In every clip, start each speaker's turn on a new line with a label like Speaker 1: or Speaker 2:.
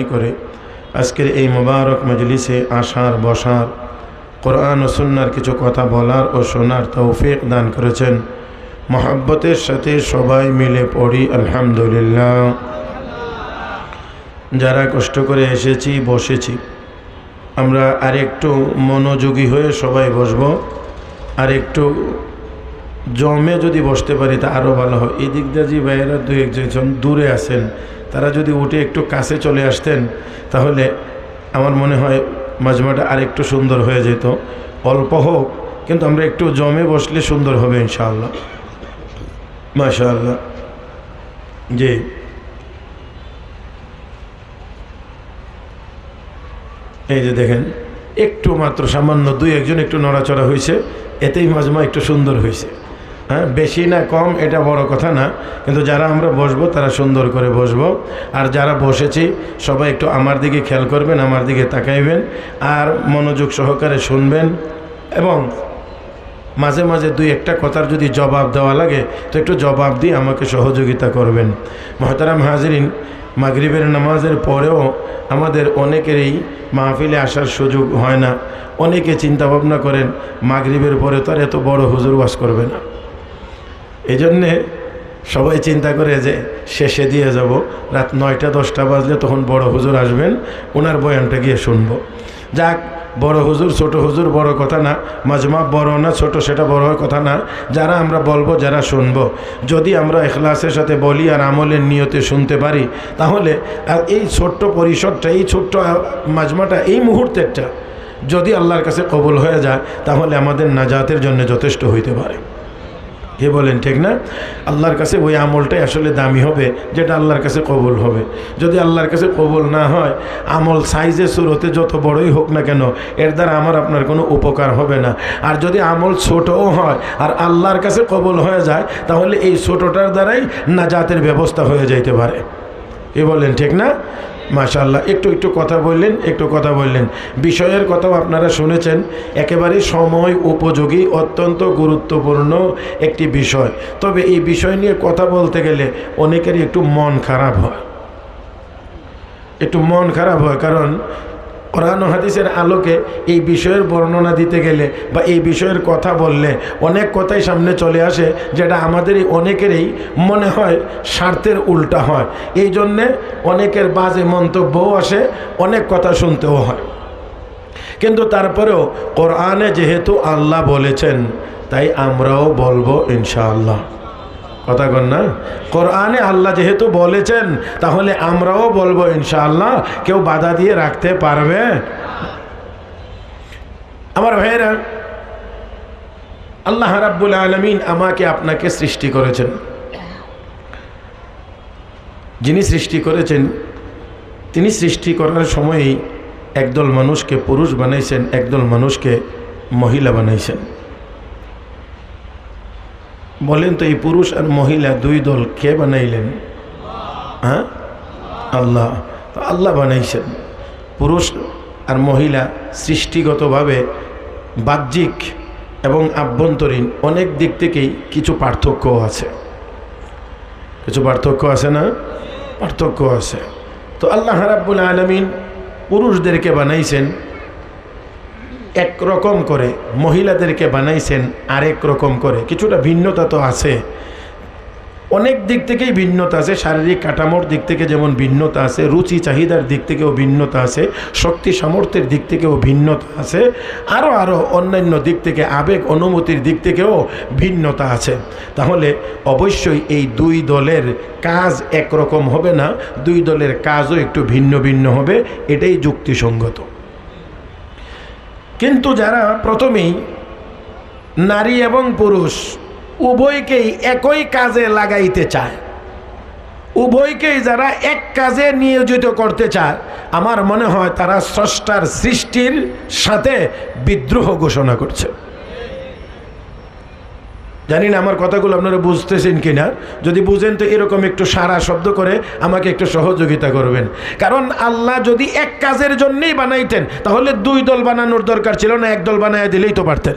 Speaker 1: করে, আজকের এই মোবারক মজলিসে আসার বসার, কোরআন ও সুন্নার কিছু কথা বলার ও শোনার তৌফিক দান করেছেন। মহাব্বতের সাথে সবাই মিলে পড়ি, আলহামদুলিল্লাহ। যারা কষ্ট করে এসেছি, বসেছি, আমরা আরেকটু মনোযোগী হয়ে সবাই বসবো। আর একটু জমে যদি বসতে পারি, তা আরও ভালো হয়। এই দিক দিয়ে যে ভাইয়েরা দু একজন দূরে আছেন তারা যদি উঠে একটু কাছে চলে আসতেন, তাহলে আমার মনে হয় মাজমাটা আর একটু সুন্দর হয়ে যেত। অল্প হোক, কিন্তু আমরা একটু জমে বসলে সুন্দর হবে ইনশাআল্লাহ। মাশাআল্লাহ। জি। এই যে দেখেন, একটু মাত্র সামান্য দুই একজন একটু নড়াচড়া হয়েছে, এতেই মাজমা একটু সুন্দর হয়েছে। হ্যাঁ বেশি না কম, এটা বড় কথা না। কিন্তু যারা আমরা বসবো, তারা সুন্দর করে বসবো। আর যারা বসেছি, সবাই একটু আমার দিকে খেয়াল করবেন, আমার দিকে তাকাইবেন, আর মনোযোগ সহকারে শুনবেন। এবং মাঝে মাঝে দুই একটা কথার যদি জবাব দেওয়া লাগে, তো একটু জবাব দিয়ে আমাকে সহযোগিতা করবেন। মহতারাম হাজরিন, মাগরিবের নামাজের পরেও আমাদের অনেকেরই মাহফিলে আসার সুযোগ হয় না। অনেকে চিন্তা ভাবনা করেন, মাগরিবের পরে তো আর এত বড় হুজুর বাস করবে না। এই জন্যে সবাই চিন্তা করে যে শেষে দিয়ে যাব। রাত নয়টা, দশটা বাজলে তখন বড় হুজুর আসবেন, ওনার বয়ানটা গিয়ে শুনব। যাক, বড় হুজুর, ছোট হুজুর বড় কথা না, মাজমা বড় না ছোট সেটা বড় কথা না, যারা আমরা বলব, যারা শুনব। যদি আমরা এখলাসের সাথে বলি আর আমলের নিয়তে শুনতে পারি, তাহলে আর এই ছোট্ট পরিসরটা এই ছোট্ট মাজমাটা এই মুহূর্তেরটা যদি আল্লাহর কাছে কবল হয়ে যায়, তাহলে আমাদের নাজাতের জন্য যথেষ্ট হইতে পারে। কে বলেন, ঠিক না? আল্লাহর কাছে ওই আমলটাই আসলে দামি হবে, যেটা আল্লাহর কাছে কবুল হবে। যদি আল্লাহর কাছে কবুল না হয়, আমল সাইজে, সুরতে যত বড়ই হোক না কেন, এর দ্বারা আমার আপনার কোনো উপকার হবে না। আর যদি আমল ছোটও হয়, আর আল্লাহর কাছে কবুল হয়ে যায়, তাহলে এই ছোটোটার দ্বারাই নাজাতের ব্যবস্থা হয়ে যাইতে পারে। কে বলেন, ঠিক না? মাশাল্লাহ একটু একটু কথা বললেন, একটু কথা বললেন। বিষয়ের কথাও আপনারা শুনেছেন, একেবারে সময় উপযোগী, অত্যন্ত গুরুত্বপূর্ণ একটি বিষয়। তবে এই বিষয় নিয়ে কথা বলতে গেলে অনেকেরই একটু মন খারাপ হয়। একটু মন খারাপ হয়, কারণ কোরআন হাদিসের আলোকে এই বিষয়ের বর্ণনা দিতে গেলে বা এই বিষয়ের কথা বললে অনেক কথাই সামনে চলে আসে, যেটা আমাদেরই অনেকেরই মনে হয় স্বার্থের উল্টা হয়। এই জন্যে অনেকের বাজে মন্তব্যও আসে, অনেক কথা শুনতেও হয়। কিন্তু তারপরেও কোরআনে যেহেতু আল্লাহ বলেছেন, তাই আমরাও বলব ইনশাআল্লাহ। কথা কন না? কোরআনে আল্লাহ যেহেতু বলেছেন, তাহলে আমরাও বলব ইনশাআল্লাহ, কেউ বাধা দিয়ে রাখতে পারবে। আমার ভাইয়েরা, আল্লাহ রাব্বুল আলমিন আমাকে আপনাকে সৃষ্টি করেছেন। যিনি সৃষ্টি করেছেন, তিনি সৃষ্টি করার সময়ই একদল মানুষকে পুরুষ বানাইছেন, একদল মানুষকে মহিলা বানাইছেন। বলেন তো এই পুরুষ আর মহিলা দুই দল কে বানাইলেন? হ্যাঁ? আল্লাহ। আল্লাহ বানাইছেন। পুরুষ আর মহিলা সৃষ্টিগতভাবে বাহ্যিক এবং আভ্যন্তরীণ অনেক দিক থেকেই কিছু পার্থক্য আছে। কিছু পার্থক্য আছে না? পার্থক্য আছে। তো আল্লাহ রাব্বুল আলমিন পুরুষদেরকে বানাইছেন এক রকম করে। মহিলাদেরকে বানাইছেন আরেক রকম করে। কিছুটা ভিন্নতা তো আছে। অনেক দিক থেকেই ভিন্নতা আছে। শারীরিক কাঠামোর দিক থেকে যেমন ভিন্নতা আছে, রুচি, চাহিদার দিক থেকেও ভিন্নতা আছে, শক্তি, সামর্থ্যের দিক থেকেও ভিন্নতা আছে আরও আরও অন্যান্য দিক থেকে আবেগ অনুমতির দিক থেকেও ভিন্নতা আছে। তাহলে অবশ্যই এই দুই দলের কাজ একরকম হবে না। দুই দলের কাজও একটু ভিন্ন ভিন্ন হবে। এটাই যুক্তিসঙ্গত। কিন্তু যারা প্রথমেই নারী এবং পুরুষ, উভয়কেই একই কাজে লাগাইতে চায়। উভয়কেই যারা এক কাজে নিয়োজিত করতে চায়, আমার মনে হয় তারা স্রষ্টার সৃষ্টির সাথে বিদ্রোহ ঘোষণা করছে। জানি না আমার কথাগুলো আপনারা বুঝতেছেন কি না যদি বুঝেন তো এরকম একটু সারা শব্দ করে আমাকে একটু সহযোগিতা করবেন। কারণ আল্লাহ যদি এক কাজের জন্যেই বানাইতেন, তাহলে দুই দল বানানোর দরকার ছিল না, এক দল বানায় দিলেই তো পারতেন।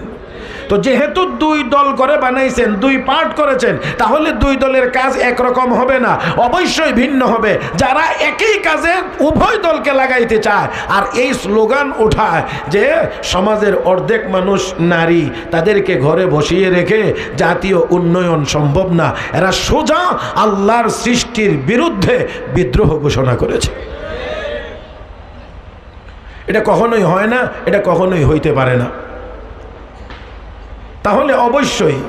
Speaker 1: তো যেহেতু দুই দল করে বানাইছেন, দুই পার্ট করেছেন, তাহলে দুই দলের কাজ একরকম হবে না, অবশ্যই ভিন্ন হবে। যারা একই কাজে উভয় দলকে লাগাইতে চায়, আর এই স্লোগান ওঠায় যে সমাজের অর্ধেক মানুষ নারী, তাদেরকে ঘরে বসিয়ে রেখে জাতীয় উন্নয়ন সম্ভব না। এরা সোজা আল্লাহর সৃষ্টির বিরুদ্ধে বিদ্রোহ ঘোষণা করেছে। এটা কখনোই হয় না, এটা কখনোই হইতে পারে না। তাহলে অবশ্যই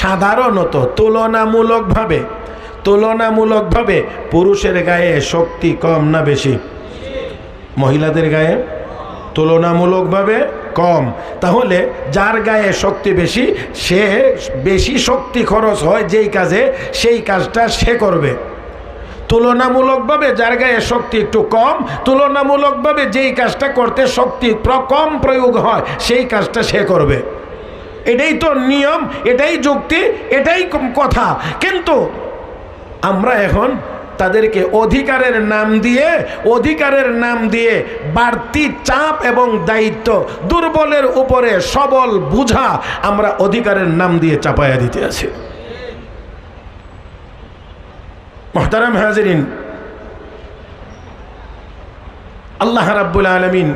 Speaker 1: সাধারণত তুলনামূলকভাবে তুলনামূলকভাবে পুরুষের গায়ে শক্তি কম না বেশি? মহিলাদের গায়ে তুলনামূলকভাবে কম। তাহলে যার গায়ে শক্তি বেশি, সে বেশি শক্তি খরচ হয় যেই কাজে, সেই কাজটা সে করবে। তুলনামূলকভাবে যার গায়ে শক্তি একটু কম, তুলনামূলকভাবে যেই কাজটা করতে শক্তি কম প্রয়োগ হয়, সেই কাজটা সে করবে। এটাই তো নিয়ম, এটাই যুক্তি, এটাই কথা। কিন্তু আমরা এখন তাদেরকে অধিকারের নাম দিয়ে, অধিকারের নাম দিয়ে বাড়তি চাপ এবং দায়িত্ব, দুর্বলের উপরে সবল বুঝা আমরা অধিকারের নাম দিয়ে চাপায়া দিতে আছি। মোহতারাম হাজরিন, আল্লাহ রাব্বুল আলমিন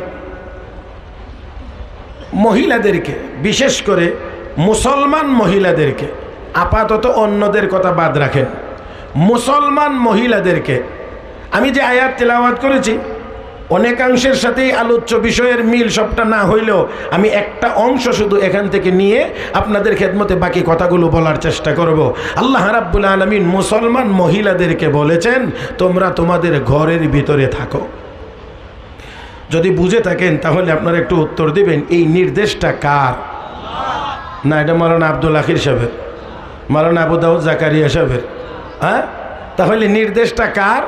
Speaker 1: মহিলাদেরকে, বিশেষ করে মুসলমান মহিলাদেরকে, আপাতত অন্যদের কথা বাদ রাখেন। মুসলমান মহিলাদেরকে, আমি যে আয়াত তেলাওয়াত করেছি, অনেকাংশের সাথেই আলোচ্য বিষয়ের মিল সবটা না হইলেও আমি একটা অংশ শুধু এখান থেকে নিয়ে আপনাদের খেদমতে বাকি কথাগুলো বলার চেষ্টা করব। আল্লাহ রাব্বুল আলমিন মুসলমান মহিলাদেরকে বলেছেন, তোমরা তোমাদের ঘরের ভিতরে থাকো। যদি বুঝে থাকেন, তাহলে আপনারা একটু উত্তর দিবেন, এই নির্দেশটা কার? না, এটা মারানা আব্দুল আখির সাহেবের। মারানা আবু দাউদ জাকারিয়া সাহেবের। হ্যাঁ? তাহলে নির্দেশটা কার?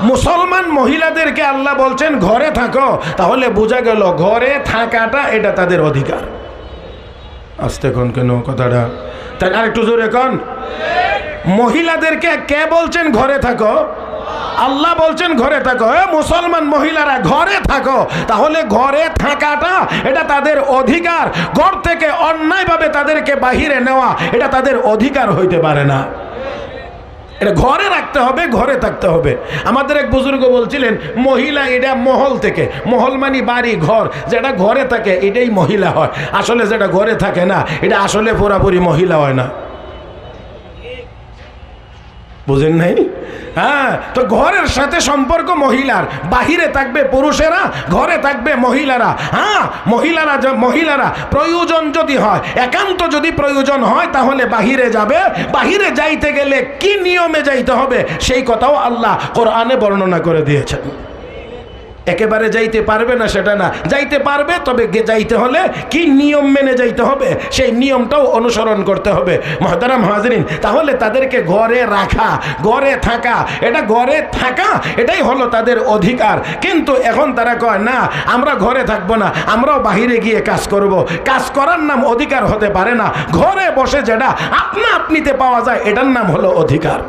Speaker 1: মুসলমান মহিলাদেরকে আল্লাহ বলছেন, ঘরে থাকো। তাহলে বোঝা গেল, ঘরে থাকাটা এটা তাদের অধিকার। আসতে কোন কেন কথাটা? তাই আর একটু জোরে কন? মহিলাদেরকে কে বলছেন, ঘরে থাকো আল্লাহ বলছেন, ঘরে থাকো। এ মুসলমান মহিলারা, ঘরে থাকো। তাহলে ঘরে থাকাটা এটা তাদের অধিকার। ঘর থেকে অন্যায়ভাবে তাদেরকে বাহিরে নেওয়া, এটা তাদের অধিকার হইতে পারে না। এটা ঘরে রাখতে হবে, ঘরে থাকতে হবে। আমাদের এক বুজুর্গ বলছিলেন, মহিলা এটা মহল থেকে, মহল মানি বাড়ি, ঘর। যেটা ঘরে থাকে, এটাই মহিলা হয়। আসলে যেটা ঘরে থাকে না, এটা আসলে পুরাপুরি মহিলা হয় না। বুঝেন নাই? হ্যাঁ তো ঘরের সাথে সম্পর্ক মহিলার, বাহিরে থাকবে পুরুষেরা, ঘরে থাকবে মহিলারা। হ্যাঁ মহিলারা মহিলারা, প্রয়োজন যদি হয়, একান্ত যদি প্রয়োজন হয়, তাহলে বাহিরে যাবে। বাহিরে যাইতে গেলে কি নিয়মে যাইতে হবে, সেই কথাও আল্লাহ কোরআনে বর্ণনা করে দিয়েছেন। একেবারে যাইতে পারবে না সেটা না। যাইতে পারবে, তবে যাইতে হলে কি নিয়ম মেনে যাইতে হবে? সেই নিয়মটাও অনুসরণ করতে হবে। মহতারাম হাজরিন, তাহলে তাদেরকে ঘরে রাখা, ঘরে থাকা, এটা ঘরে থাকা, এটাই হলো তাদের অধিকার। কিন্তু এখন তারা কয়, না, আমরা ঘরে থাকব না, আমরাও বাহিরে গিয়ে কাজ করব। কাজ করার নাম অধিকার হতে পারে না। ঘরে বসে যেটা আপনা আপনিতে পাওয়া যায়, এটার নাম হলো অধিকার।